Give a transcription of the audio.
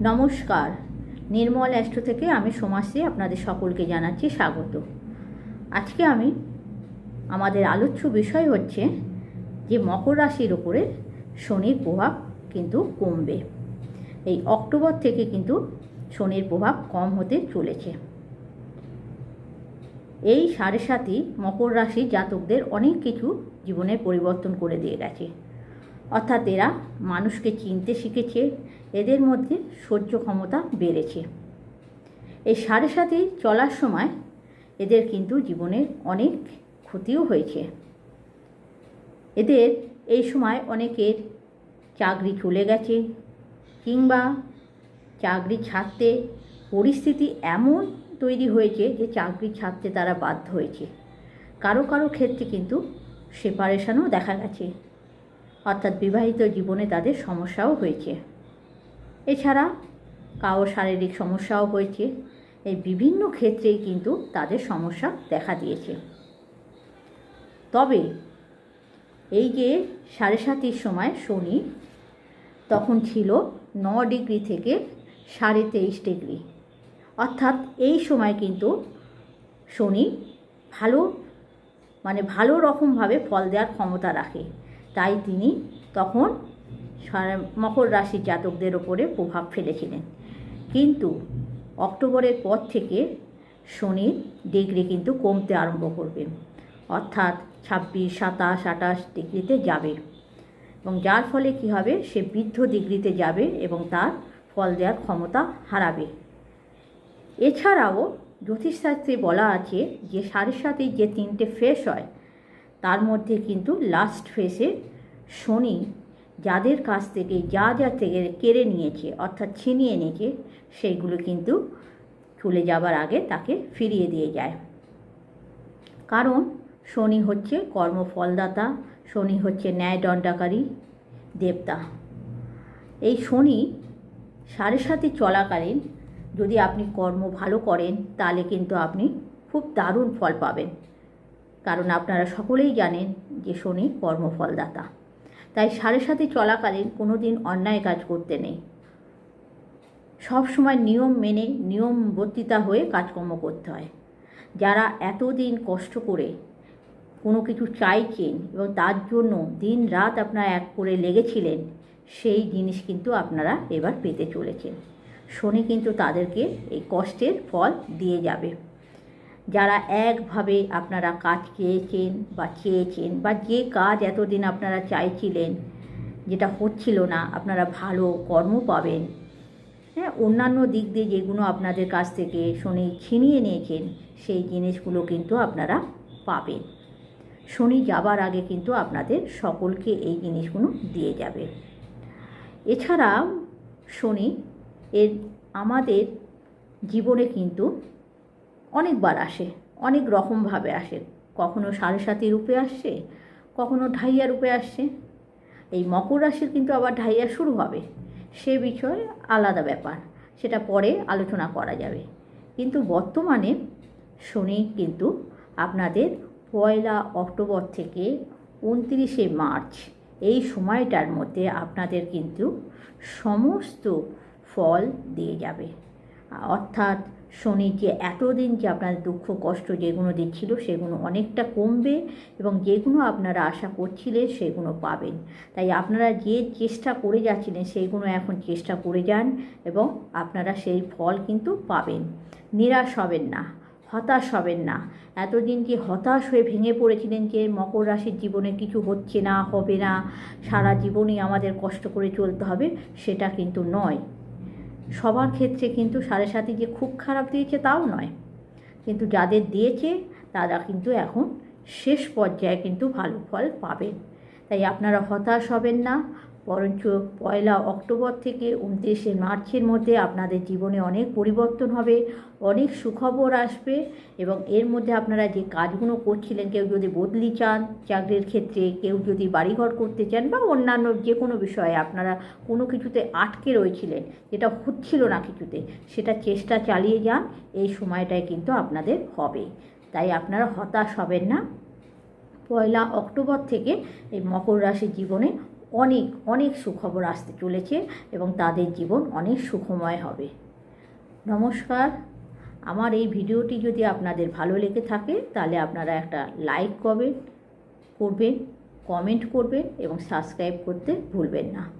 নমস্কার। নির্মল অ্যাস্ট্রো থেকে আমি সমাজশ্রী আপনাদের সকলকে জানাচ্ছি স্বাগত। আজকে আমি, আমাদের আলোচ্য বিষয় হচ্ছে যে মকর রাশির ওপরে শনির প্রভাব কিন্তু কমবে। এই অক্টোবর থেকে কিন্তু শনির প্রভাব কম হতে চলেছে। এই সাড়ে সাতই মকর রাশির জাতকদের অনেক কিছু জীবনের পরিবর্তন করে দিয়ে গেছে। অর্থাৎ এরা মানুষকে চিনতে শিখেছে, এদের মধ্যে সহ্য ক্ষমতা বেড়েছে। এই সাড়ে সাথে চলার সময় এদের কিন্তু জীবনে অনেক ক্ষতিও হয়েছে। এদের এই সময় অনেকের চাকরি চলে গেছে কিংবা চাকরি ছাড়তে পরিস্থিতি এমন তৈরি হয়েছে যে চাকরি ছাড়তে তারা বাধ্য হয়েছে। কারও কারও ক্ষেত্রে কিন্তু সেপারেশনও দেখা গেছে। অর্থাৎ বিবাহিত জীবনে তাদের সমস্যাও হয়েছে। এছাড়া কারও শারীরিক সমস্যাও হয়েছে। এই বিভিন্ন ক্ষেত্রেই কিন্তু তাদের সমস্যা দেখা দিয়েছে। তবে এই যে সাড়ে সাতির সময় শনি তখন ছিল ন ডিগ্রি থেকে সাড়ে তেইশ ডিগ্রি। অর্থাৎ এই সময় কিন্তু শনি ভালো মানে ভালো রকমভাবে ফল দেওয়ার ক্ষমতা রাখে। তাই তিনি তখন মকর রাশির জাতকদের ওপরে প্রভাব ফেলেছিলেন। কিন্তু অক্টোবরের পর থেকে শনির ডিগ্রি কিন্তু কমতে আরম্ভ করবে। অর্থাৎ ছাব্বিশ, সাতাশ আটাশ ডিগ্রিতে যাবে এবং যার ফলে কী হবে? সে বৃদ্ধ ডিগ্রিতে যাবে এবং তার ফল দেওয়ার ক্ষমতা হারাবে। এছাড়াও জ্যোতিষশাস্ত্রে বলা আছে যে সাড়ে সাথে যে তিনটে ফেস হয় তার মধ্যে কিন্তু লাস্ট ফেসে শনি যাদের কাছ থেকে, যা যা থেকে কেড়ে নিয়েছে, অর্থাৎ ছিনিয়ে নিয়েছে, সেইগুলো কিন্তু চলে যাবার আগে তাকে ফিরিয়ে দিয়ে যায়। কারণ শনি হচ্ছে কর্মফলদাতা, শনি হচ্ছে ন্যায় দণ্ডাকারী, দেবতা। এই শনি সাড়ে সাথে চলাকালীন যদি আপনি কর্ম ভালো করেন, তাহলে কিন্তু আপনি খুব দারুণ ফল পাবেন। কারণ আপনারা সকলেই জানেন যে শনি কর্মফলদাতা। তাই সাড়ে সাথে চলাকালীন কোনো দিন অন্যায় কাজ করতে নেই। সব সময় নিয়ম মেনে নিয়মবর্তিতা হয়ে কাজকর্ম করতে হয়। যারা এতদিন কষ্ট করে কোনো কিছু চাইছেন এবং তার জন্য দিন রাত আপনারা এক করে লেগেছিলেন, সেই জিনিস কিন্তু আপনারা এবার পেতে চলেছেন। শনি কিন্তু তাদেরকে এই কষ্টের ফল দিয়ে যাবে। যারা একভাবে আপনারা কাজ চেয়েছেন বা চেয়েছেন বা যে কাজ এতদিন আপনারা চাইছিলেন, যেটা হচ্ছিল না, আপনারা ভালো কর্ম পাবেন। হ্যাঁ অন্যান্য দিক দিয়ে যেগুলো আপনাদের কাছ থেকে শনি ছিনিয়ে নিয়েছেন, সেই জিনিসগুলো কিন্তু আপনারা পাবেন। শনি যাবার আগে কিন্তু আপনাদের সকলকে এই জিনিসগুলো দিয়ে যাবে। এছাড়া শনি এর আমাদের জীবনে কিন্তু অনেকবার আসে, অনেক রকমভাবে আসে। কখনো সাড়ে সাতি রূপে আসছে, কখনো ঢাইয়া রূপে আসছে। এই মকর রাশির কিন্তু আবার ঢাইয়া শুরু হবে। সে বিষয়ে আলাদা ব্যাপার, সেটা পরে আলোচনা করা যাবে। কিন্তু বর্তমানে শনি কিন্তু আপনাদের পয়লা অক্টোবর থেকে উনত্রিশে মার্চ, এই সময়টার মধ্যে আপনাদের কিন্তু সমস্ত ফল দিয়ে যাবে। অর্থাৎ শনি যে এতদিন যে আপনার দুঃখ, কষ্ট যেগুলো দিচ্ছিল সেগুলো অনেকটা কমবে এবং যেগুলো আপনারা আশা করছিলেন সেগুলো পাবেন। তাই আপনারা যে চেষ্টা করে যাচ্ছিলেন সেইগুলো এখন চেষ্টা করে যান এবং আপনারা সেই ফল কিন্তু পাবেন। নিরাশ হবেন না, হতাশ হবেন না। এতদিন যে হতাশ হয়ে ভেঙে পড়েছিলেন যে মকর রাশির জীবনে কিছু হচ্ছে না, হবে না, সারা জীবনই আমাদের কষ্ট করে চলতে হবে, সেটা কিন্তু নয়। সবার ক্ষেত্রে কিন্তু সাড়ে সাথে যে খুব খারাপ দিয়েছে তাও নয়। কিন্তু যাদের দিয়েছে, তারা কিন্তু এখন শেষ পর্যায়ে কিন্তু ভালো ফল পাবেন তাই আপনারা হতাশ হবেন না। বরঞ্চ পয়লা অক্টোবর থেকে উনত্রিশে মার্চের মধ্যে আপনাদের জীবনে অনেক পরিবর্তন হবে, অনেক সুখবর আসবে এবং এর মধ্যে আপনারা যে কাজগুলো করছিলেন, কেউ যদি বদলি চান চাকরির ক্ষেত্রে, কেউ যদি বাড়িঘর করতে চান বা অন্যান্য যে কোনো বিষয়ে আপনারা কোনো কিছুতে আটকে রয়েছিলেন, যেটা হচ্ছিল না কিছুতে, সেটা চেষ্টা চালিয়ে যান, এই সময়টায় কিন্তু আপনাদের হবে। তাই আপনারা হতাশ হবেন না। পয়লা অক্টোবর থেকে এই মকর রাশির জীবনে অনেক অনেক সুখবর আসতে চলেছে এবং তাদের জীবন অনেক সুখময় হবে। নমস্কার। আমার এই ভিডিওটি যদি আপনাদের ভালো লেগে থাকে, তাহলে আপনারা একটা লাইক করবেন করবেন কমেন্ট করবেন এবং সাবস্ক্রাইব করতে ভুলবেন না।